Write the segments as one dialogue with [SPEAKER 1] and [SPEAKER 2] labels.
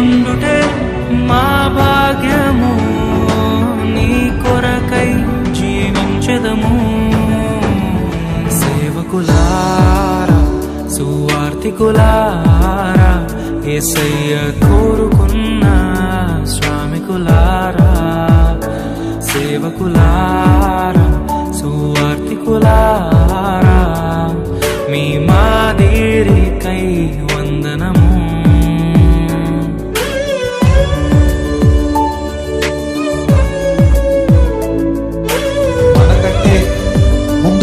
[SPEAKER 1] ఉండుటే మా భాగ్యము నీ కొరకై జీవించదము. సేవకులారా సువార్థికులారా ఏసయ్య కోరుకున్న స్వామికులారా సేవకులారా.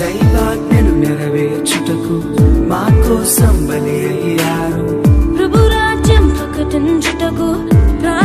[SPEAKER 1] దైవాజ్ఞను నెరవేర్చుటకు మా కోసం బలి అయ్యారు.